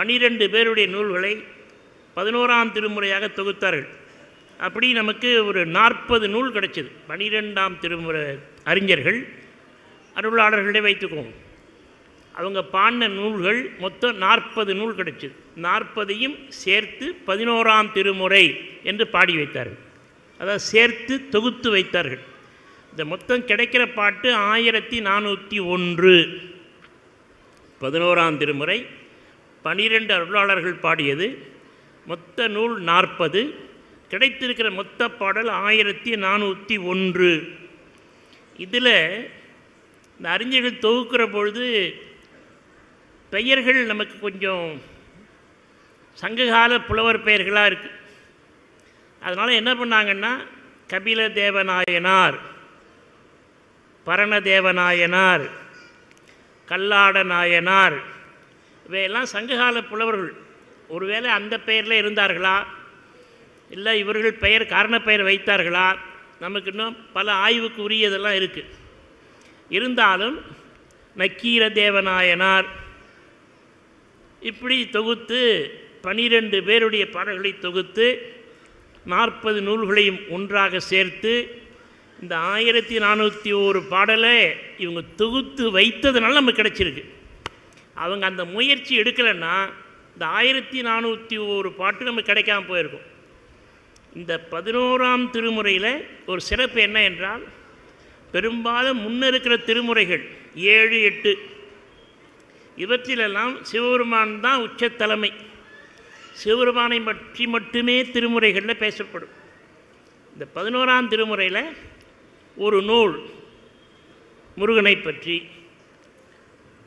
பனிரெண்டு பேருடைய நூல்களை பதினோராம் திருமுறையாக தொகுத்தார்கள். அப்படி நமக்கு ஒரு நாற்பது நூல் கிடைச்சது. பனிரெண்டாம் திருமுறை அறிஞர்கள் அருளாளர்களே வைத்துக்குவோம் அவங்க பாடின நூல்கள் மொத்தம் நாற்பது நூல் கிடைச்சிது. நாற்பதையும் சேர்த்து பதினோராம் திருமுறை என்று பாடி வைத்தார்கள். அதாவது சேர்த்து தொகுத்து வைத்தார்கள். இந்த மொத்தம் கிடைக்கிற பாட்டு ஆயிரத்தி நானூற்றி ஒன்று. பதினோராம் திருமுறை பனிரெண்டு அருளாளர்கள் பாடியது மொத்த நூல் நாற்பது கிடைத்திருக்கிற மொத்த பாடல் ஆயிரத்தி நானூற்றி ஒன்று. இதில் இந்த அறிஞர்கள் தொகுக்கிற பொழுது பெயர்கள் நமக்கு கொஞ்சம் சங்ககால புலவர் பெயர்களாக இருக்குது அதனால் என்ன பண்ணாங்கன்னா கபில தேவநாயனார் பரணதேவநாயனார் கல்லாட நாயனார் இவையெல்லாம் சங்ககால புலவர்கள். ஒருவேளை அந்த பெயரில் இருந்தார்களா? இல்லை இவர்கள் பெயர் காரண வைத்தார்களா? நமக்கு இன்னும் பல ஆய்வுக்கு உரியதெல்லாம் இருக்குது இருந்தாலும் நக்கீர தேவநாயனார் இப்படி தொகுத்து பனிரெண்டு பேருடைய பாடல்களை தொகுத்து நாற்பது நூல்களையும் ஒன்றாக சேர்த்து இந்த ஆயிரத்தி நானூற்றி ஒரு பாடலை இவங்க தொகுத்து வைத்ததுனால நமக்கு கிடச்சிருக்கு. அவங்க அந்த முயற்சி எடுக்கலைன்னா இந்த ஆயிரத்தி நானூற்றி ஒரு பாட்டு நமக்கு கிடைக்காம போயிருக்கும். இந்த பதினோராம் திருமுறையில் ஒரு சிறப்பு என்ன என்றால் பெரும்பாலும் முன்ன இருக்கிற திருமுறைகள் ஏழு எட்டு இவற்றிலெல்லாம் சிவபெருமான் தான் உச்சத்தலைமை. சிவபெருமானை பற்றி மட்டுமே திருமுறைகளில் பேசப்படும். இந்த பதினோராம் திருமுறையில் ஒரு நூல் முருகனை பற்றி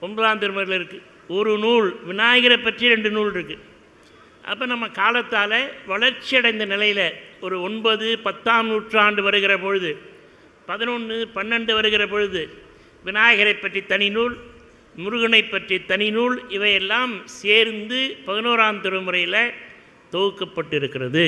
ஒன்பதாம் திருமுறையில் இருக்குது ஒரு நூல் விநாயகரை பற்றி ரெண்டு நூல் இருக்குது அப்போ நம்ம காலத்தால் வளர்ச்சியடைந்த நிலையில் ஒரு ஒன்பது பத்தாம் நூற்றாண்டு வருகிற பொழுது பதினொன்று பன்னெண்டு வருகிற பொழுது விநாயகரை பற்றி தனி நூல் முருகனை பற்றி தனி நூல் இவையெல்லாம் சேர்ந்து பதினோராம் திருமுறையில் தொகுக்கப்பட்டிருக்கிறது.